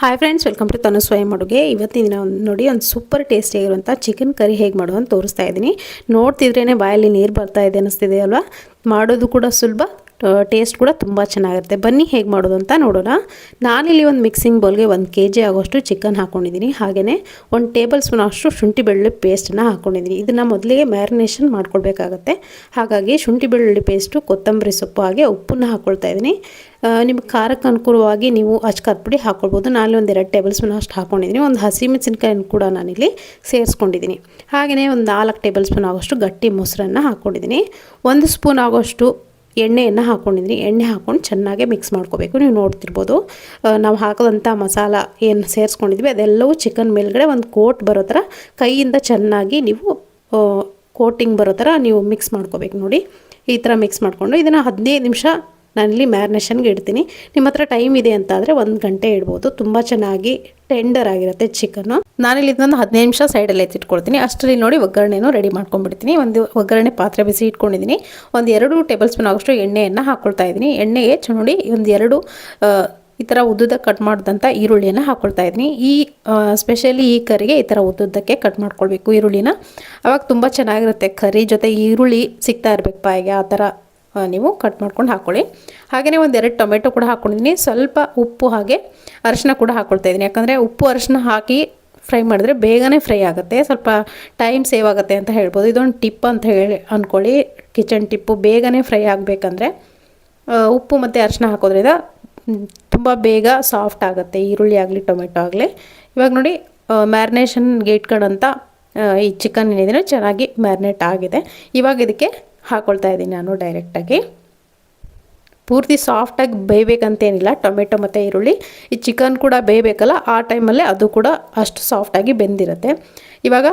Hi friends welcome to Tanu ಸ್ವಯಂ ಅಡುಗೆ ಇವತ್ತಿನ ದಿನ ಒಂದು ನೋಡಿ ಒಂದು ಸೂಪರ್ ಟೇಸ್ಟಿಯಾಗಿರುವಂಥ ಚಿಕನ್ ಕರಿ ಹೇಗೆ ಮಾಡೋದು ಅಂತ ತೋರಿಸ್ತಾ ಇದ್ದೀನಿ. ನೋಡ್ತಿದ್ರೇ ಬಾಯಲ್ಲಿ ನೀರು ಬರ್ತಾ ಇದೆ ಅನ್ನಿಸ್ತಿದೆ ಅಲ್ವಾ? ಮಾಡೋದು ಕೂಡ ಸುಲಭ ಟೇಸ್ಟ್ ಕೂಡ ತುಂಬ ಚೆನ್ನಾಗಿರುತ್ತೆ. ಬನ್ನಿ ಹೇಗೆ ಮಾಡೋದು ಅಂತ ನೋಡೋಣ. ನಾನಿಲ್ಲಿ ಒಂದು ಮಿಕ್ಸಿಂಗ್ ಬೌಲ್ಗೆ ಒಂದು ಕೆ ಜಿ ಆಗೋಷ್ಟು ಚಿಕನ್ ಹಾಕ್ಕೊಂಡಿದ್ದೀನಿ ಹಾಗೆಯೇ ಒಂದು ಟೇಬಲ್ ಸ್ಪೂನ್ ಅಷ್ಟು ಶುಂಠಿ ಬೆಳ್ಳುಳ್ಳಿ ಪೇಸ್ಟನ್ನು ಹಾಕ್ಕೊಂಡಿದ್ದೀನಿ ಇದನ್ನು ಮೊದಲಿಗೆ ಮ್ಯಾರಿನೇಷನ್ ಮಾಡ್ಕೊಳ್ಬೇಕಾಗತ್ತೆ. ಹಾಗಾಗಿ ಶುಂಠಿ ಬೆಳ್ಳುಳ್ಳಿ ಪೇಸ್ಟು ಕೊತ್ತಂಬರಿ ಸೊಪ್ಪು ಹಾಗೆ ಉಪ್ಪನ್ನು ಹಾಕ್ಕೊಳ್ತಾ ಇದ್ದೀನಿ. ನಿಮ್ಗೆ ಖಾರಕ್ಕೆ ಅನುಕೂಲವಾಗಿ ನೀವು ಅಚ್ಕಾರದ ಪುಡಿ ಹಾಕ್ಕೊಳ್ಬೋದು ನಾನು ಒಂದು ಎರಡು ಟೇಬಲ್ ಸ್ಪೂನ್ ಅಷ್ಟು ಹಾಕ್ಕೊಂಡಿದ್ದೀನಿ ಒಂದು ಹಸಿಮೆಣಸಿನ್ಕಾಯಿನ ಕೂಡ ನಾನಿಲ್ಲಿ ಸೇರಿಸ್ಕೊಂಡಿದ್ದೀನಿ. ಹಾಗೆಯೇ ಒಂದು ನಾಲ್ಕು ಟೇಬಲ್ ಸ್ಪೂನ್ ಆಗೋಷ್ಟು ಗಟ್ಟಿ ಮೊಸರನ್ನು ಹಾಕ್ಕೊಂಡಿದ್ದೀನಿ ಒಂದು ಸ್ಪೂನ್ ಆಗೋಷ್ಟು ಎಣ್ಣೆಯನ್ನು ಹಾಕ್ಕೊಂಡಿದ್ದೀನಿ ಎಣ್ಣೆ ಹಾಕ್ಕೊಂಡು ಚೆನ್ನಾಗಿ ಮಿಕ್ಸ್ ಮಾಡ್ಕೋಬೇಕು. ನೀವು ನೋಡ್ತಿರ್ಬೋದು. ನಾವು ಹಾಕೋದಂಥ ಮಸಾಲ ಏನು ಸೇರಿಸ್ಕೊಂಡಿದ್ವಿ, ಅದೆಲ್ಲವೂ ಚಿಕನ್ ಮೇಲ್ಗಡೆ ಒಂದು ಕೋಟ್ ಬರೋ ಥರ ಕೈಯಿಂದ ಚೆನ್ನಾಗಿ ನೀವು ಕೋಟಿಂಗ್ ಬರೋ ಥರ ನೀವು ಮಿಕ್ಸ್ ಮಾಡ್ಕೋಬೇಕು ನೋಡಿ. ಈ ಥರ ಮಿಕ್ಸ್ ಮಾಡಿಕೊಂಡು ಇದನ್ನು ಹದಿನೈದು ನಿಮಿಷ ನಾನಿಲ್ಲಿ ಮ್ಯಾರಿನೇಷನ್ಗೆ ಇಡ್ತೀನಿ. ನಿಮ್ಮ ಹತ್ರ ಟೈಮ್ ಇದೆ ಅಂತ ಆದರೆ ಒಂದು ಗಂಟೆ ಇಡ್ಬೋದು. ತುಂಬ ಚೆನ್ನಾಗಿ ಟೆಂಡರ್ ಆಗಿರುತ್ತೆ ಚಿಕನ್ನು. ನಾನಿಲ್ಲಿ ಇದೊಂದು ಹದಿನೈದು ನಿಮಿಷ ಸೈಡಲ್ಲಿ ಎತ್ತಿಟ್ಕೊಳ್ತೀನಿ. ಅಷ್ಟರಲ್ಲಿ ನೋಡಿ ಒಗ್ಗರಣೆನೂ ರೆಡಿ ಮಾಡ್ಕೊಂಡ್ಬಿಡ್ತೀನಿ. ಒಂದು ಒಗ್ಗರಣೆ ಪಾತ್ರೆ ಬಿಸಿ ಇಟ್ಕೊಂಡಿದ್ದೀನಿ. ಒಂದು ಎರಡು ಟೇಬಲ್ ಸ್ಪೂನ್ ಆಗೋಷ್ಟು ಎಣ್ಣೆಯನ್ನು ಹಾಕ್ಕೊಳ್ತಾ ಇದ್ದೀನಿ. ಎಣ್ಣೆಗೆ ನೋಡಿ ಒಂದು ಎರಡು ಈ ಥರ ಉದ್ದುದ ಕಟ್ ಮಾಡಿದಂಥ ಈರುಳ್ಳಿಯನ್ನು ಹಾಕ್ಕೊಳ್ತಾ ಇದ್ದೀನಿ. ಈ ಸ್ಪೆಷಲಿ ಈ ಕರಿಗೆ ಈ ಥರ ಉದ್ದುದ್ದಕ್ಕೆ ಕಟ್ ಮಾಡ್ಕೊಳ್ಬೇಕು ಈರುಳ್ಳಿನ. ಅವಾಗ ತುಂಬ ಚೆನ್ನಾಗಿರುತ್ತೆ. ಕರಿ ಜೊತೆ ಈರುಳ್ಳಿ ಸಿಗ್ತಾ ಇರಬೇಕು ಬಾಯಿಗೆ. ಆ ಥರ ನೀವು ಕಟ್ ಮಾಡ್ಕೊಂಡು ಹಾಕ್ಕೊಳ್ಳಿ ಹಾಗೆಯೇ ಒಂದು ಎರಡು ಟೊಮೆಟೊ ಕೂಡ ಹಾಕ್ಕೊಂಡಿದ್ದೀನಿ ಸ್ವಲ್ಪ ಉಪ್ಪು ಹಾಗೆ ಅರಿಶಿನ ಕೂಡ ಹಾಕ್ಕೊಳ್ತಾ ಇದ್ದೀನಿ. ಯಾಕಂದರೆ ಉಪ್ಪು, ಅರಿಶಿನ ಹಾಕಿ ಫ್ರೈ ಮಾಡಿದ್ರೆ ಬೇಗನೆ ಫ್ರೈ ಆಗುತ್ತೆ. ಸ್ವಲ್ಪ ಟೈಮ್ ಸೇವ್ ಆಗುತ್ತೆ ಅಂತ ಹೇಳ್ಬೋದು. ಇದೊಂದು ಟಿಪ್ ಅಂತ ಹೇಳಿ ಅಂದ್ಕೊಳ್ಳಿ ಕಿಚನ್ ಟಿಪ್ಪು ಬೇಗನೆ ಫ್ರೈ ಆಗಬೇಕಂದ್ರೆ ಉಪ್ಪು ಮತ್ತು ಅರಿಶಿನ ಹಾಕೋದ್ರಿಂದ ತುಂಬ ಬೇಗ ಸಾಫ್ಟ್ ಆಗುತ್ತೆ. ಈರುಳ್ಳಿ ಆಗಲಿ, ಟೊಮೆಟೊ ಆಗಲಿ. ಇವಾಗ ನೋಡಿ ಮ್ಯಾರಿನೇಷನ್ಗೆ ಇಟ್ಕೊಂಡಂಥ ಈ ಚಿಕನ್ ಏನಿದೆ, ಚೆನ್ನಾಗಿ ಮ್ಯಾರಿನೇಟ್ ಆಗಿದೆ. ಇವಾಗ ಇದಕ್ಕೆ ಹಾಕ್ಕೊಳ್ತಾ ಇದ್ದೀನಿ ನಾನು ಡೈರೆಕ್ಟಾಗಿ ಪೂರ್ತಿ ಸಾಫ್ಟಾಗಿ ಬೇಯಬೇಕಂತೇನಿಲ್ಲ, ಟೊಮೆಟೊ ಮತ್ತು ಈರುಳ್ಳಿ. ಈ ಚಿಕನ್ ಕೂಡ ಬೇಯಬೇಕಲ್ಲ, ಆ ಟೈಮಲ್ಲೇ ಅದು ಕೂಡ ಅಷ್ಟು ಸಾಫ್ಟಾಗಿ ಬೆಂದಿರುತ್ತೆ. ಇವಾಗ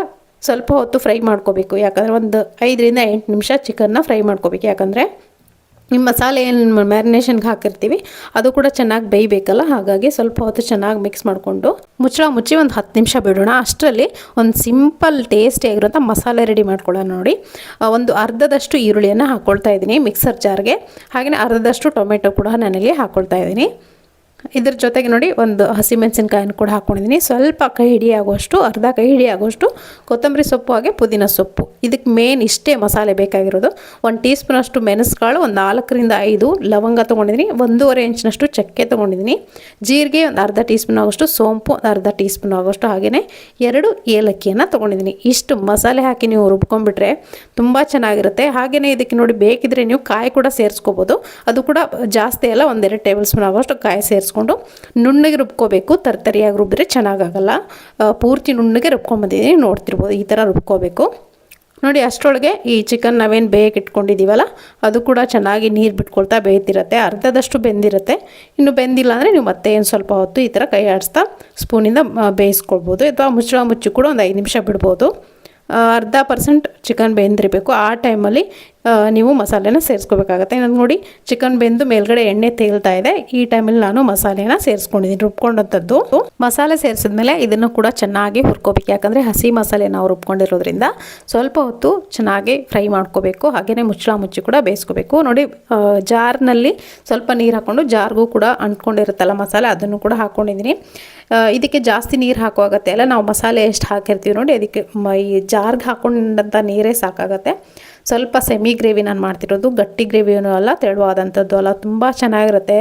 ಸ್ವಲ್ಪ ಹೊತ್ತು ಫ್ರೈ ಮಾಡ್ಕೋಬೇಕು. ಯಾಕಂದರೆ ಒಂದು ಐದರಿಂದ ಎಂಟು ನಿಮಿಷ ಚಿಕನ್ನ ಫ್ರೈ ಮಾಡ್ಕೋಬೇಕು. ಯಾಕಂದರೆ ನಿಮ್ಮ ಮಸಾಲೆ ಏನು ಮ್ಯಾರಿನೇಷನ್ಗೆ ಹಾಕಿರ್ತೀವಿ, ಅದು ಕೂಡ ಚೆನ್ನಾಗಿ ಬೇಯಬೇಕಲ್ಲ? ಹಾಗಾಗಿ ಸ್ವಲ್ಪ ಹೊತ್ತು ಚೆನ್ನಾಗಿ ಮಿಕ್ಸ್ ಮಾಡಿಕೊಂಡು ಮುಚ್ಚಳ ಮುಚ್ಚಿ ಒಂದು ಹತ್ತು ನಿಮಿಷ ಬಿಡೋಣ. ಅಷ್ಟರಲ್ಲಿ ಒಂದು ಸಿಂಪಲ್ ಟೇಸ್ಟಿ ಆಗಿರೋಂಥ ಮಸಾಲೆ ರೆಡಿ ಮಾಡ್ಕೊಳ್ಳೋಣ ನೋಡಿ. ಒಂದು ಅರ್ಧದಷ್ಟು ಈರುಳ್ಳಿಯನ್ನು ಹಾಕ್ಕೊಳ್ತಾ ಇದ್ದೀನಿ ಮಿಕ್ಸರ್ ಜಾರ್ಗೆ. ಹಾಗೆಯೇ ಅರ್ಧದಷ್ಟು ಟೊಮೆಟೊ ಕೂಡ ನನಗೆ ಹಾಕ್ಕೊಳ್ತಾ ಇದ್ದೀನಿ. ಇದ್ರ ಜೊತೆಗೆ ನೋಡಿ ಒಂದು ಹಸಿಮೆಣಸಿನ್ಕಾಯನ್ನು ಕೂಡ ಹಾಕ್ಕೊಂಡಿದ್ದೀನಿ ಸ್ವಲ್ಪ ಕೈ ಹಿಡಿಯಾಗುವಷ್ಟು, ಅರ್ಧ ಕೈ ಹಿಡಿಯಾಗುವಷ್ಟು ಕೊತ್ತಂಬರಿ ಸೊಪ್ಪು ಹಾಗೆ ಪುದೀನ ಸೊಪ್ಪು. ಇದಕ್ಕೆ ಮೇನ್ ಇಷ್ಟೇ ಮಸಾಲೆ ಬೇಕಾಗಿರೋದು. ಒಂದು ಟೀ ಸ್ಪೂನಷ್ಟು ಮೆಣಸುಕಾಳು, ಒಂದು ನಾಲ್ಕರಿಂದ ಐದು ಲವಂಗ ತೊಗೊಂಡಿದ್ದೀನಿ. ಒಂದೂವರೆ ಇಂಚಿನಷ್ಟು ಚಕ್ಕೆ ತೊಗೊಂಡಿದ್ದೀನಿ. ಜೀರಿಗೆ ಒಂದು ಅರ್ಧ ಟೀ ಸ್ಪೂನ್ ಆಗೋಷ್ಟು ಸೋಂಪು ಒಂದು ಅರ್ಧ ಟೀ ಸ್ಪೂನ್ ಆಗೋಷ್ಟು ಹಾಗೆಯೇ ಎರಡು ಏಲಕ್ಕಿಯನ್ನು ತೊಗೊಂಡಿದ್ದೀನಿ. ಇಷ್ಟು ಮಸಾಲೆ ಹಾಕಿ ನೀವು ರುಬ್ಕೊಂಡ್ಬಿಟ್ರೆ ತುಂಬ ಚೆನ್ನಾಗಿರುತ್ತೆ. ಹಾಗೆಯೇ ಇದಕ್ಕೆ ನೋಡಿ ಬೇಕಿದ್ರೆ ನೀವು ಕಾಯಿ ಕೂಡ ಸೇರಿಸ್ಕೋಬೋದು. ಅದು ಕೂಡ ಜಾಸ್ತಿ ಅಲ್ಲ, ಒಂದೆರಡು ಟೇಬಲ್ ಸ್ಪೂನ್ ಆಗೋಷ್ಟು ಕಾಯಿ ಸೇರಿಸ್ಕೊಂಡು ನುಣ್ಣಗೆ ರುಬ್ಕೋಬೇಕು. ತರ್ತರಿಯಾಗಿ ರುಬ್ಬಿದ್ರೆ ಚೆನ್ನಾಗಾಗಲ್ಲ. ಪೂರ್ತಿ ನುಣ್ಣಗೆ ರುಬ್ಕೊಂಬಂದಿದ್ದೀನಿ ನೋಡ್ತಿರ್ಬೋದು. ಈ ಥರ ರುಬ್ಕೋಬೇಕು. ನೋಡಿ, ಅಷ್ಟರೊಳಗೆ ಈ ಚಿಕನ್ ನಾವೇನು ಬೇಯಕ್ಕೆ ಇಟ್ಕೊಂಡಿದ್ದೀವಲ್ಲ ಅದು ಕೂಡ ಚೆನ್ನಾಗಿ ನೀರು ಬಿಟ್ಕೊಳ್ತಾ ಬೇಯ್ತಿರತ್ತೆ. ಅರ್ಧದಷ್ಟು ಬೆಂದಿರುತ್ತೆ. ಇನ್ನು ಬೆಂದಿಲ್ಲ ಅಂದರೆ ನೀವು ಮತ್ತೆ ಏನು ಸ್ವಲ್ಪ ಹೊತ್ತು ಈ ಥರ ಕೈ ಆಡಿಸ್ತಾ ಸ್ಪೂನಿಂದ ಬೇಯಿಸ್ಕೊಳ್ಬೋದು. ಅಥವಾ ಮುಚ್ಚಳ ಮುಚ್ಚಿ ಕೂಡ ಒಂದು ಐದು ನಿಮಿಷ ಬಿಡ್ಬೋದು. ಅರ್ಧ ಪರ್ಸೆಂಟ್ ಚಿಕನ್ ಬೆಂದಿರಬೇಕು. ಆ ಟೈಮಲ್ಲಿ ನೀವು ಮಸಾಲೆನ ಸೇರಿಸ್ಕೋಬೇಕಾಗತ್ತೆ. ನನಗೆ ನೋಡಿ ಚಿಕನ್ ಬೆಂದು ಮೇಲ್ಗಡೆ ಎಣ್ಣೆ ತೇಲ್ತಾ ಇದೆ. ಈ ಟೈಮಲ್ಲಿ ನಾನು ಮಸಾಲೆನ ಸೇರಿಸ್ಕೊಂಡಿದ್ದೀನಿ ರುಬ್ಕೊಂಡಂಥದ್ದು. ಮಸಾಲೆ ಸೇರಿಸಿದ್ಮೇಲೆ ಇದನ್ನು ಕೂಡ ಚೆನ್ನಾಗಿ ಹುರ್ಕೋಬೇಕು. ಯಾಕಂದರೆ ಹಸಿ ಮಸಾಲೆ ನಾವು ರುಬ್ಕೊಂಡಿರೋದ್ರಿಂದ ಸ್ವಲ್ಪ ಹೊತ್ತು ಚೆನ್ನಾಗಿ ಫ್ರೈ ಮಾಡ್ಕೋಬೇಕು. ಹಾಗೆಯೇ ಮುಚ್ಚಳ ಮುಚ್ಚಿ ಕೂಡ ಬೇಯಿಸ್ಕೋಬೇಕು. ನೋಡಿ ಜಾರ್ನಲ್ಲಿ ಸ್ವಲ್ಪ ನೀರು ಹಾಕ್ಕೊಂಡು, ಜಾರ್ಗೂ ಕೂಡ ಅಂಟ್ಕೊಂಡಿರುತ್ತಲ್ಲ ಮಸಾಲೆ, ಅದನ್ನು ಕೂಡ ಹಾಕ್ಕೊಂಡಿದ್ದೀನಿ ಇದಕ್ಕೆ ಜಾಸ್ತಿ ನೀರು ಹಾಕುವಾಗತ್ತೆ ಅಲ್ಲ? ನಾವು ಮಸಾಲೆ ಎಷ್ಟು ಹಾಕಿರ್ತೀವಿ ನೋಡಿ, ಅದಕ್ಕೆ ಈ ಜಾರ್ಗೆ ಹಾಕ್ಕೊಂಡಂಥ ನೀರೇ ಸಾಕಾಗತ್ತೆ. ಸ್ವಲ್ಪ ಸೆಮಿ ಗ್ರೇವಿ ನಾನು ಮಾಡ್ತಿರೋದು, ಗಟ್ಟಿ ಗ್ರೇವಿಯೂ ಅಲ್ಲ, ತೆಳುವಾದಂಥದ್ದು ಅಲ್ಲ, ತುಂಬ ಚೆನ್ನಾಗಿರುತ್ತೆ.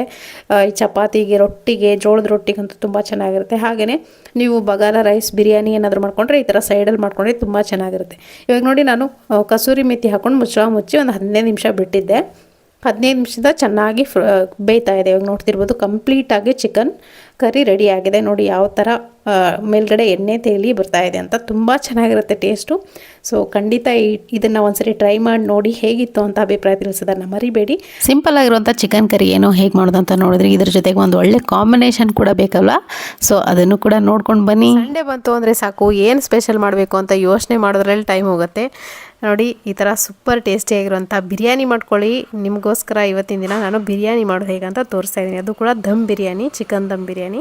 ಈ ಚಪಾತಿಗೆ, ರೊಟ್ಟಿಗೆ, ಜೋಳದ ರೊಟ್ಟಿಗಂತೂ ತುಂಬ ಚೆನ್ನಾಗಿರುತ್ತೆ. ಹಾಗೆಯೇ ನೀವು ಬಗಾರ ರೈಸ್ ಬಿರಿಯಾನಿ ಏನಾದರೂ ಮಾಡ್ಕೊಂಡ್ರೆ ಈ ಥರ ಸೈಡಲ್ಲಿ ಮಾಡ್ಕೊಂಡ್ರೆ ತುಂಬ ಚೆನ್ನಾಗಿರುತ್ತೆ. ಇವಾಗ ನೋಡಿ ನಾನು ಕಸೂರಿ ಮೆಥಿ ಹಾಕ್ಕೊಂಡು ಮುಚ್ಚಳ ಮುಚ್ಚಿ ಒಂದು ಹದಿನೈದು ನಿಮಿಷ ಬಿಟ್ಟಿದ್ದೆ. ಹದಿನೈದು ನಿಮಿಷದ ಚೆನ್ನಾಗಿ ಫ್ರ ಬೇಯ್ತಾ ಇದೆ. ಇವಾಗ ನೋಡ್ತಿರ್ಬೋದು ಕಂಪ್ಲೀಟಾಗಿ ಚಿಕನ್ ಕರಿ ರೆಡಿ ಆಗಿದೆ. ನೋಡಿ ಯಾವ ಥರ ಮೇಲ್ಗಡೆ ಎಣ್ಣೆ ತೇಲಿ ಬರ್ತಾ ಇದೆ ಅಂತ. ತುಂಬ ಚೆನ್ನಾಗಿರುತ್ತೆ ಟೇಸ್ಟು ಸೊ ಖಂಡಿತ ಈ- ಇದನ್ನು ಒಂದ್ಸರಿ ಟ್ರೈ ಮಾಡಿ ನೋಡಿ ಹೇಗಿತ್ತು ಅಂತ ಅಭಿಪ್ರಾಯ ತಿಳಿಸೋದನ್ನು ಮರಿಬೇಡಿ. ಸಿಂಪಲ್ ಆಗಿರುವಂಥ ಚಿಕನ್ ಕರಿ ಏನೋ ಹೇಗೆ ಮಾಡೋದು ಅಂತ ನೋಡಿದ್ರೆ ಇದ್ರ ಜೊತೆಗೆ ಒಂದು ಒಳ್ಳೆ ಕಾಂಬಿನೇಷನ್ ಕೂಡ ಬೇಕಲ್ಲ ಸೊ ಅದನ್ನು ಕೂಡ ನೋಡ್ಕೊಂಡು ಬನ್ನಿ. ಸಂಡೇ ಬಂತು ಅಂದರೆ ಸಾಕು. ಏನು ಸ್ಪೆಷಲ್ ಮಾಡಬೇಕು ಅಂತ ಯೋಚನೆ ಮಾಡೋದ್ರಲ್ಲಿ ಟೈಮ್ ಹೋಗುತ್ತೆ. ನೋಡಿ, ಈ ಥರ ಸೂಪರ್ ಟೇಸ್ಟಿಯಾಗಿರುವಂಥ ಬಿರಿಯಾನಿ ಮಾಡ್ಕೊಳ್ಳಿ. ನಿಮಗೋಸ್ಕರ ಇವತ್ತಿನ ದಿನ ನಾನು ಬಿರಿಯಾನಿ ಮಾಡೋದು ಹೇಗಂತ ತೋರಿಸ್ತಾ ಇದ್ದೀನಿ. ಅದು ಕೂಡ ದಮ್ ಬಿರಿಯಾನಿ ಚಿಕನ್ ದಮ್ ಬಿರಿಯಾನಿ.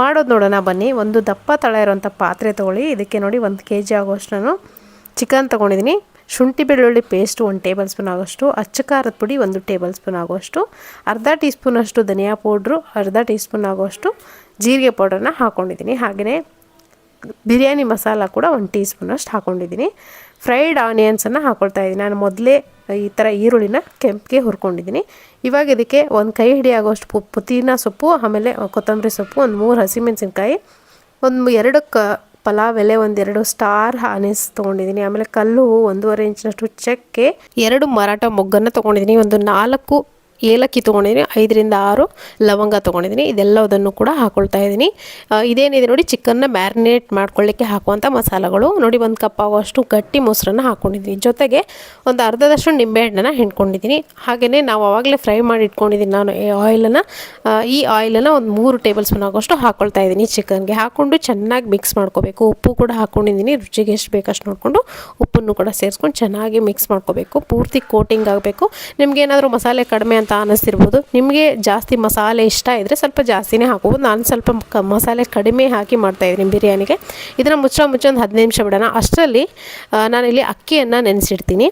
ಮಾಡೋದು ನೋಡೋಣ ಬನ್ನಿ. ಒಂದು ದಪ್ಪ ತಳ ಇರುವಂಥ ಪಾತ್ರೆ ತೊಗೊಳ್ಳಿ. ಇದಕ್ಕೆ ನೋಡಿ ಒಂದು ಕೆ ಜಿ ಆಗೋಷ್ಟು ನಾನು ಚಿಕನ್ ತೊಗೊಂಡಿದ್ದೀನಿ. ಶುಂಠಿ ಬೆಳ್ಳುಳ್ಳಿ ಪೇಸ್ಟು ಒಂದು ಟೇಬಲ್ ಸ್ಪೂನ್ ಆಗೋಷ್ಟು ಅಚ್ಚ ಖಾರದ ಪುಡಿ ಒಂದು ಟೇಬಲ್ ಸ್ಪೂನ್ ಆಗೋಷ್ಟು, ಅರ್ಧ ಟೀ ಸ್ಪೂನಷ್ಟು ಧನಿಯಾ ಪೌಡ್ರು ಅರ್ಧ ಟೀ ಸ್ಪೂನ್ ಆಗೋಷ್ಟು ಜೀರಿಗೆ ಪೌಡ್ರನ್ನ ಹಾಕ್ಕೊಂಡಿದ್ದೀನಿ ಹಾಗೆಯೇ ಬಿರಿಯಾನಿ ಮಸಾಲ ಕೂಡ ಒಂದು ಟೀ ಸ್ಪೂನಷ್ಟು ಹಾಕ್ಕೊಂಡಿದ್ದೀನಿ ಫ್ರೈಡ್ ಆನಿಯನ್ಸನ್ನು ಹಾಕ್ಕೊಳ್ತಾ ಇದ್ದೀನಿ. ನಾನು ಮೊದಲೇ ಈ ಥರ ಈರುಳ್ಳಿನ ಕೆಂಪಿಗೆ ಹುರ್ಕೊಂಡಿದ್ದೀನಿ. ಇವಾಗ ಇದಕ್ಕೆ ಒಂದು ಕೈ ಹಿಡಿಯಾಗೋಷ್ಟು ಪು, ಪುದೀನ ಸೊಪ್ಪು, ಆಮೇಲೆ ಕೊತ್ತಂಬರಿ ಸೊಪ್ಪು, ಒಂದು ಮೂರು ಹಸಿಮೆಣಸಿನ್ಕಾಯಿ, ಒಂದು ಎರಡು ಕ ಪಲಾವ್, ಎಲೆ ಒಂದೆರಡು ಸ್ಟಾರ್ ಆನಿಸ್ ತೊಗೊಂಡಿದ್ದೀನಿ. ಆಮೇಲೆ ಕಲ್ಲು ಒಂದೂವರೆ ಇಂಚಿನಷ್ಟು ಚಕ್ಕೆ, ಎರಡು ಮರಾಠ ಮೊಗ್ಗನ್ನು ತೊಗೊಂಡಿದ್ದೀನಿ. ಒಂದು ನಾಲ್ಕು ಏಲಕ್ಕಿ ತೊಗೊಂಡಿದ್ದೀನಿ, ಐದರಿಂದ ಆರು ಲವಂಗ ತೊಗೊಂಡಿದ್ದೀನಿ, ಇದೆಲ್ಲದನ್ನು ಕೂಡ ಹಾಕ್ಕೊಳ್ತಾ ಇದ್ದೀನಿ. ಇದೇನಿದೆ ನೋಡಿ, ಚಿಕನ್ನ ಮ್ಯಾರಿನೇಟ್ ಮಾಡ್ಕೊಳ್ಳಿಕ್ಕೆ ಹಾಕುವಂಥ ಮಸಾಲೆಗಳು. ನೋಡಿ, ಒಂದು ಕಪ್ ಆಗುವಷ್ಟು ಗಟ್ಟಿ ಮೊಸರನ್ನು ಹಾಕ್ಕೊಂಡಿದ್ದೀನಿ ಜೊತೆಗೆ ಒಂದು ಅರ್ಧದಷ್ಟು ನಿಂಬೆಹಣ್ಣನ್ನು ಹಿಂಡ್ಕೊಂಡಿದ್ದೀನಿ. ಹಾಗೆಯೇ ನಾವು ಆವಾಗಲೇ ಫ್ರೈ ಮಾಡಿ ಇಟ್ಕೊಂಡಿದ್ದೀನಿ ನಾನು ಈ ಆಯಿಲನ್ನು. ಈ ಆಯಿಲನ್ನು ಒಂದು ಮೂರು ಟೇಬಲ್ ಸ್ಪೂನ್ ಆಗೋಷ್ಟು ಹಾಕ್ಕೊಳ್ತಾ ಇದ್ದೀನಿ ಚಿಕನ್ಗೆ. ಹಾಕ್ಕೊಂಡು ಚೆನ್ನಾಗಿ ಮಿಕ್ಸ್ ಮಾಡ್ಕೋಬೇಕು. ಉಪ್ಪು ಕೂಡ ಹಾಕ್ಕೊಂಡಿದ್ದೀನಿ ರುಚಿಗೆ ಎಷ್ಟು ಬೇಕಷ್ಟು ನೋಡಿಕೊಂಡು ಉಪ್ಪನ್ನು ಕೂಡ ಸೇರಿಸ್ಕೊಂಡು ಚೆನ್ನಾಗಿ ಮಿಕ್ಸ್ ಮಾಡ್ಕೋಬೇಕು. ಪೂರ್ತಿ ಕೋಟಿಂಗ್ ಆಗಬೇಕು. ನಿಮ್ಗೆ ಏನಾದರೂ ಮಸಾಲೆ ಕಡಿಮೆ ಅಂತ ಅನ್ನಿಸ್ತಿರ್ಬೋದು. ನಿಮಗೆ ಜಾಸ್ತಿ ಮಸಾಲೆ ಇಷ್ಟ ಇದ್ದರೆ ಸ್ವಲ್ಪ ಜಾಸ್ತಿನೇ ಹಾಕ್ಬೋದು. ನಾನು ಸ್ವಲ್ಪ ಮಸಾಲೆ ಕಡಿಮೆ ಹಾಕಿ ಮಾಡ್ತಾಯಿದ್ದೀನಿ ಬಿರಿಯಾನಿಗೆ. ಇದನ್ನು ಮುಚ್ಚೋ ಮುಚ್ಚ ಒಂದು ಹದಿನೈದು ನಿಮಿಷ ಬಿಡೋಣ. ಅಷ್ಟರಲ್ಲಿ ನಾನಿಲ್ಲಿ ಅಕ್ಕಿಯನ್ನು ನೆನೆಸಿಡ್ತೀನಿ.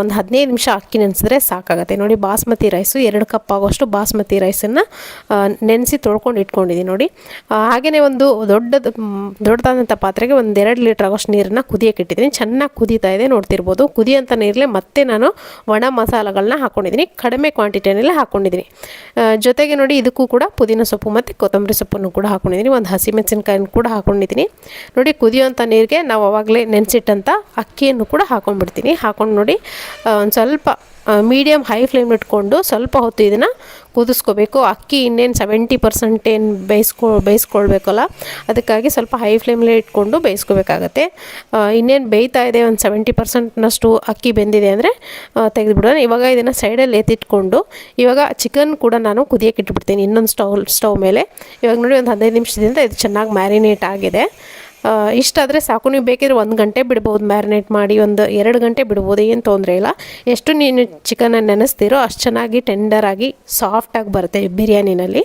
ಒಂದು ಹದಿನೈದು ನಿಮಿಷ ಅಕ್ಕಿ ನೆನೆಸಿದ್ರೆ ಸಾಕಾಗುತ್ತೆ. ನೋಡಿ, ಬಾಸ್ಮತಿ ರೈಸು ಎರಡು ಕಪ್ ಆಗೋಷ್ಟು ಬಾಸ್ಮತಿ ರೈಸನ್ನು ನೆನೆಸಿ ತೊಳ್ಕೊಂಡು ಇಟ್ಕೊಂಡಿದ್ದೀನಿ ನೋಡಿ. ಹಾಗೆಯೇ ಒಂದು ದೊಡ್ಡದು ದೊಡ್ಡದಾದಂಥ ಪಾತ್ರೆಗೆ ಒಂದು ಎರಡು ಲೀಟ್ರ್ ಆಗೋಷ್ಟು ನೀರನ್ನು ಕುದಿಯೋಕೆ ಇಟ್ಟಿದ್ದೀನಿ ಚೆನ್ನಾಗಿ ಕುದೀತಾ ಇದೆ, ನೋಡ್ತಿರ್ಬೋದು. ಕುದಿಯೋಂಥ ನೀರಲ್ಲೇ ಮತ್ತೆ ನಾನು ಒಣ ಮಸಾಲೆಗಳನ್ನ ಹಾಕ್ಕೊಂಡಿದ್ದೀನಿ ಕಡಿಮೆ ಕ್ವಾಂಟಿಟಿಯಲ್ಲೇ ಹಾಕ್ಕೊಂಡಿದ್ದೀನಿ ಜೊತೆಗೆ ನೋಡಿ ಇದಕ್ಕೂ ಕೂಡ ಪುದೀನ ಸೊಪ್ಪು ಮತ್ತು ಕೊತ್ತಂಬರಿ ಸೊಪ್ಪನ್ನು ಕೂಡ ಹಾಕ್ಕೊಂಡಿದ್ದೀನಿ ಒಂದು ಹಸಿಮೆಣಸಿನ್ಕಾಯಿನ ಕೂಡ ಹಾಕ್ಕೊಂಡಿದ್ದೀನಿ ನೋಡಿ ಕುದಿಯೋಂಥ ನೀರಿಗೆ ನಾವು ಅವಾಗಲೇ ನೆನೆಸಿಟ್ಟಂಥ ಅಕ್ಕಿಯನ್ನು ಕೂಡ ಹಾಕ್ಕೊಂಡ್ಬಿಡ್ತೀನಿ ಹಾಕೊಂಡು ನೋಡಿ ಒಂದು ಸ್ವಲ್ಪ ಮೀಡಿಯಮ್ ಹೈ ಫ್ಲೇಮ್ ಇಟ್ಕೊಂಡು ಸ್ವಲ್ಪ ಹೊತ್ತು ಇದನ್ನು ಕುದಿಸ್ಕೋಬೇಕು. ಅಕ್ಕಿ ಇನ್ನೇನು ಸೆವೆಂಟಿ ಪರ್ಸೆಂಟ್ ಏನು ಬೇಯಿಸ್ಕೊ, ಬೇಯಿಸ್ಕೊಳ್ಬೇಕಲ್ಲ, ಅದಕ್ಕಾಗಿ ಸ್ವಲ್ಪ ಹೈ ಫ್ಲೇಮ್ಲೇ ಇಟ್ಕೊಂಡು ಬೇಯಿಸ್ಕೋಬೇಕಾಗತ್ತೆ. ಇನ್ನೇನು ಬೇಯ್ತಾ ಇದೆ ಒಂದು ಸೆವೆಂಟಿ ಪರ್ಸೆಂಟ್ನಷ್ಟು ಅಕ್ಕಿ ಬೆಂದಿದೆ ಅಂದರೆ ತೆಗೆದುಬಿಡೋಣ. ಇವಾಗ ಇದನ್ನು ಸೈಡಲ್ಲಿ ಎತ್ತಿಟ್ಕೊಂಡು, ಇವಾಗ ಚಿಕನ್ ಕೂಡ ನಾನು ಕುದಿಯೋಕೆ ಇಟ್ಬಿಡ್ತೀನಿ ಇನ್ನೊಂದು ಸ್ಟವ್ ಸ್ಟವ್ ಮೇಲೆ. ಇವಾಗ ನೋಡಿ ಒಂದು ಹದಿನೈದು ನಿಮಿಷದಿಂದ ಇದು ಚೆನ್ನಾಗಿ ಮ್ಯಾರಿನೇಟ್ ಆಗಿದೆ. ಇಷ್ಟಾದರೆ ಸಾಕು. ನೀವು ಬೇಕಿದ್ರೆ ಒಂದು ಗಂಟೆ ಬಿಡ್ಬೋದು ಮ್ಯಾರಿನೇಟ್ ಮಾಡಿ, ಒಂದು ಎರಡು ಗಂಟೆ ಬಿಡ್ಬೋದು, ಏನು ತೊಂದರೆ ಇಲ್ಲ. ಎಷ್ಟು ನೀನು ಚಿಕನನ್ನು ನೆನೆಸ್ತೀರೋ ಅಷ್ಟು ಚೆನ್ನಾಗಿ ಟೆಂಡರಾಗಿ ಸಾಫ್ಟಾಗಿ ಬರುತ್ತೆ ಬಿರಿಯಾನಿನಲ್ಲಿ.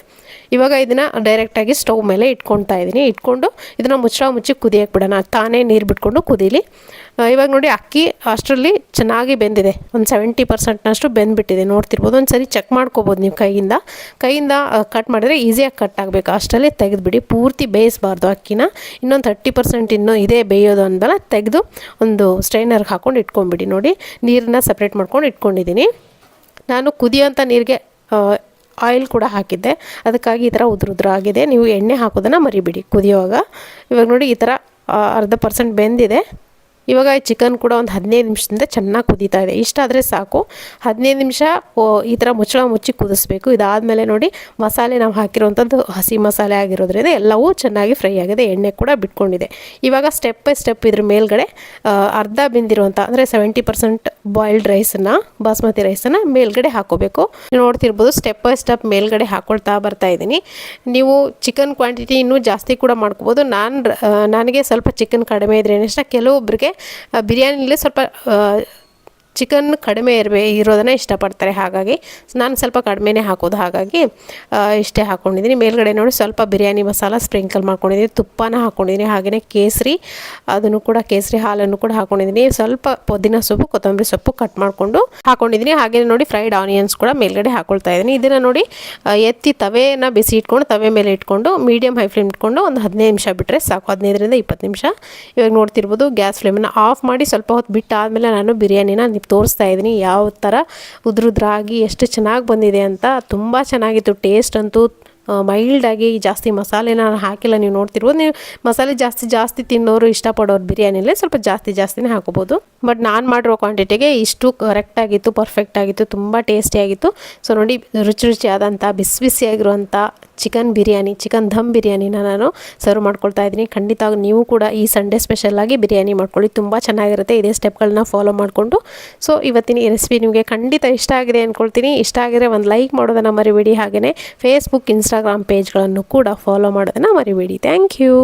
ಇವಾಗ ಇದನ್ನು ಡೈರೆಕ್ಟಾಗಿ ಸ್ಟವ್ ಮೇಲೆ ಇಟ್ಕೊಳ್ತಾ ಇದ್ದೀನಿ. ಇಟ್ಕೊಂಡು ಇದನ್ನು ಮುಚ್ಚಳ ಮುಚ್ಚಿ ಕುದಿಯಕ್ಕೆ ಬಿಡೋಣ. ತಾನೇ ನೀರು ಬಿಟ್ಕೊಂಡು ಕುದೀಲಿ. ಇವಾಗ ನೋಡಿ ಅಕ್ಕಿ ಅಷ್ಟರಲ್ಲಿ ಚೆನ್ನಾಗಿ ಬೆಂದಿದೆ. ಒಂದು ಸೆವೆಂಟಿ ಪರ್ಸೆಂಟ್ನಷ್ಟು ಬೆಂದ್ಬಿಟ್ಟಿದೆ. ನೋಡ್ತಿರ್ಬೋದು. ಒಂದು ಸರಿ ಚೆಕ್ ಮಾಡ್ಕೋಬೋದು ನೀವು ಕೈಯಿಂದ. ಕೈಯಿಂದ ಕಟ್ ಮಾಡಿದ್ರೆ ಈಸಿಯಾಗಿ ಕಟ್ ಆಗಬೇಕು. ಅಷ್ಟರಲ್ಲಿ ತೆಗೆದುಬಿಡಿ. ಪೂರ್ತಿ ಬೇಯಿಸಬಾರ್ದು ಅಕ್ಕಿನ. ಇನ್ನೊಂದು ಥರ್ಟಿ ಪರ್ಸೆಂಟ್ ಇನ್ನೂ ಇದೇ ಬೇಯೋದು ಅಂದಲ್ಲ ತೆಗೆದು ಒಂದು ಸ್ಟ್ರೈನರ್ಗೆ ಹಾಕ್ಕೊಂಡು ಇಟ್ಕೊಂಡ್ಬಿಡಿ. ನೋಡಿ, ನೀರನ್ನ ಸಪ್ರೇಟ್ ಮಾಡ್ಕೊಂಡು ಇಟ್ಕೊಂಡಿದ್ದೀನಿ. ನಾನು ಕುದಿಯೋಂಥ ನೀರಿಗೆ ಆಯಿಲ್ ಕೂಡ ಹಾಕಿದ್ದೆ. ಅದಕ್ಕಾಗಿ ಈ ಥರ ಉದ್ರ ಉದ್ರ ಆಗಿದೆ. ನೀವು ಎಣ್ಣೆ ಹಾಕೋದನ್ನು ಮರಿಬಿಡಿ ಕುದಿಯೋವಾಗ. ಇವಾಗ ನೋಡಿ ಈ ಥರ ಅರ್ಧ ಪರ್ಸೆಂಟ್ ಬೆಂದಿದೆ. ಇವಾಗ ಚಿಕನ್ ಕೂಡ ಒಂದು ಹದಿನೈದು ನಿಮಿಷದಿಂದ ಚೆನ್ನಾಗಿ ಕುದೀತಾ ಇದೆ. ಇಷ್ಟಾದರೆ ಸಾಕು. ಹದಿನೈದು ನಿಮಿಷ ಈ ಥರ ಮುಚ್ಚಳ ಮುಚ್ಚಿ ಕುದಿಸ್ಬೇಕು. ಇದಾದಮೇಲೆ ನೋಡಿ, ಮಸಾಲೆ ನಾವು ಹಾಕಿರುವಂಥದ್ದು ಹಸಿ ಮಸಾಲೆ ಆಗಿರೋದ್ರಿಂದ ಎಲ್ಲವೂ ಚೆನ್ನಾಗಿ ಫ್ರೈ ಆಗಿದೆ. ಎಣ್ಣೆ ಕೂಡ ಬಿಟ್ಕೊಂಡಿದೆ. ಇವಾಗ ಸ್ಟೆಪ್ ಬೈ ಸ್ಟೆಪ್ ಇದ್ರ ಮೇಲ್ಗಡೆ ಅರ್ಧ ಬಿಂದಿರುವಂಥ ಅಂದರೆ ಸೆವೆಂಟಿ ಪರ್ಸೆಂಟ್ ಬಾಯ್ಲ್ಡ್ ರೈಸನ್ನು ಬಾಸ್ಮತಿ ರೈಸನ್ನು ಮೇಲ್ಗಡೆ ಹಾಕೋಬೇಕು. ನೋಡ್ತಿರ್ಬೋದು ಸ್ಟೆಪ್ ಬೈ ಸ್ಟೆಪ್ ಮೇಲ್ಗಡೆ ಹಾಕೊಳ್ತಾ ಬರ್ತಾ ಇದ್ದೀನಿ. ನೀವು ಚಿಕನ್ ಕ್ವಾಂಟಿಟಿ ಇನ್ನೂ ಜಾಸ್ತಿ ಕೂಡ ಮಾಡ್ಕೋಬೋದು. ನಾನು ನನಗೆ ಸ್ವಲ್ಪ ಚಿಕನ್ ಕಡಿಮೆ ಇದ್ರೆ ಏನಿಷ್ಟ ಕೆಲವೊಬ್ಬರಿಗೆ ಬಿರಿಯಾನಿಲಿ ಸ್ವಲ್ಪ ಆ, ಚಿಕನ್ ಕಡಿಮೆ ಇರಬೇ ಇರೋದನ್ನ ಇಷ್ಟಪಡ್ತಾರೆ. ಹಾಗಾಗಿ ನಾನು ಸ್ವಲ್ಪ ಕಡಿಮೆನೇ ಹಾಕೋದು. ಹಾಗಾಗಿ ಇಷ್ಟೇ ಹಾಕ್ಕೊಂಡಿದ್ದೀನಿ ಮೇಲ್ಗಡೆ ನೋಡಿ ಸ್ವಲ್ಪ ಬಿರಿಯಾನಿ ಮಸಾಲ ಸ್ಪ್ರಿಂಕಲ್ ಮಾಡ್ಕೊಂಡಿದ್ದೀನಿ. ತುಪ್ಪನ ಹಾಕ್ಕೊಂಡಿದ್ದೀನಿ ಹಾಗೆಯೇ ಕೇಸರಿ, ಅದನ್ನು ಕೂಡ ಕೇಸರಿ ಹಾಲನ್ನು ಕೂಡ ಹಾಕ್ಕೊಂಡಿದ್ದೀನಿ ಸ್ವಲ್ಪ ಪುದೀನ ಸೊಪ್ಪು, ಕೊತ್ತಂಬರಿ ಸೊಪ್ಪು ಕಟ್ ಮಾಡಿಕೊಂಡು ಹಾಕ್ಕೊಂಡಿದ್ದೀನಿ ಹಾಗೆಯೇ ನೋಡಿ ಫ್ರೈಡ್ ಆನಿಯನ್ಸ್ ಕೂಡ ಮೇಲ್ಗಡೆ ಹಾಕ್ಕೊಳ್ತಾ ಇದ್ದೀನಿ. ಇದನ್ನು ನೋಡಿ ಎತ್ತಿ ತವೆನ ಬಿಸಿ ಇಟ್ಕೊಂಡು, ತವೆ ಮೇಲೆ ಇಟ್ಕೊಂಡು ಮೀಡಿಯಮ್ ಹೈ ಫ್ಲೇಮ್ ಇಟ್ಕೊಂಡು ಒಂದು ಹದಿನೈದು ನಿಮಿಷ ಬಿಟ್ಟರೆ ಸಾಕು. ಹದಿನೈದರಿಂದ ಇಪ್ಪತ್ತು ನಿಮಿಷ. ಇವಾಗ ನೋಡ್ತಿರ್ಬೋದು, ಗ್ಯಾಸ್ ಫ್ಲೇಮನ್ನು ಆಫ್ ಮಾಡಿ ಸ್ವಲ್ಪ ಹೊತ್ತು ಬಿಟ್ಟಾದಮೇಲೆ ನಾನು ಬಿರಿಯಾನಿನ ತೋರಿಸ್ತಾ ಇದ್ದೀನಿ ಯಾವ ಥರ ಉದ್ರುದ್ರಾಗಿ ಎಷ್ಟು ಚೆನ್ನಾಗಿ ಬಂದಿದೆ ಅಂತ. ತುಂಬ ಚೆನ್ನಾಗಿತ್ತು ಟೇಸ್ಟ್ ಅಂತೂ ಮೈಲ್ಡಾಗಿ ಜಾಸ್ತಿ ಮಸಾಲೆನ ನಾನು ಹಾಕಿಲ್ಲ. ನೀವು ನೋಡ್ತಿರ್ಬೋದು, ನೀವು ಮಸಾಲೆ ಜಾಸ್ತಿ ಜಾಸ್ತಿ ತಿನ್ನೋರು ಇಷ್ಟಪಡೋರು ಬಿರಿಯಾನಿಲೇ ಸ್ವಲ್ಪ ಜಾಸ್ತಿ ಜಾಸ್ತಿನೇ ಹಾಕೋಬೋದು. ಬಟ್ ನಾನು ಮಾಡಿರೋ ಕ್ವಾಂಟಿಟಿಗೆ ಇಷ್ಟು ಕರೆಕ್ಟಾಗಿತ್ತು ಪರ್ಫೆಕ್ಟ್ ಆಗಿತ್ತು, ತುಂಬ ಟೇಸ್ಟಿಯಾಗಿತ್ತು ಸೊ ನೋಡಿ, ರುಚಿ ರುಚಿಯಾದಂಥ ಬಿಸಿ ಬಿಸಿಯಾಗಿರುವಂಥ ಚಿಕನ್ ಬಿರಿಯಾನಿ, ಚಿಕನ್ ಧಮ್ ಬಿರಿಯಾನಿನ ನಾನು ಸರ್ವ್ ಮಾಡ್ಕೊಳ್ತಾ ಇದ್ದೀನಿ. ಖಂಡಿತ ನೀವು ಕೂಡ ಈ ಸಂಡೇ ಸ್ಪೆಷಲಾಗಿ ಬಿರಿಯಾನಿ ಮಾಡ್ಕೊಳ್ಳಿ. ತುಂಬ ಚೆನ್ನಾಗಿರುತ್ತೆ. ಇದೇ ಸ್ಟೆಪ್ಗಳನ್ನ ಫಾಲೋ ಮಾಡಿಕೊಂಡು. ಸೊ ಇವತ್ತಿನ ಈ ರೆಸಿಪಿ ನಿಮಗೆ ಖಂಡಿತ ಇಷ್ಟ ಆಗಿದೆ ಅಂದ್ಕೊಳ್ತೀನಿ ಇಷ್ಟ ಆಗಿದ್ರೆ ಒಂದು ಲೈಕ್ ಮಾಡೋದನ್ನು ಮರಿಬೇಡಿ. ಹಾಗೆಯೇ ಫೇಸ್ಬುಕ್ ಇನ್ಸ್ಟಾಗ್ರಾಮ್ ಪೇಜ್ಗಳನ್ನು ಕೂಡ ಫಾಲೋ ಮಾಡೋದನ್ನು ಮರಿಬೇಡಿ. Thank you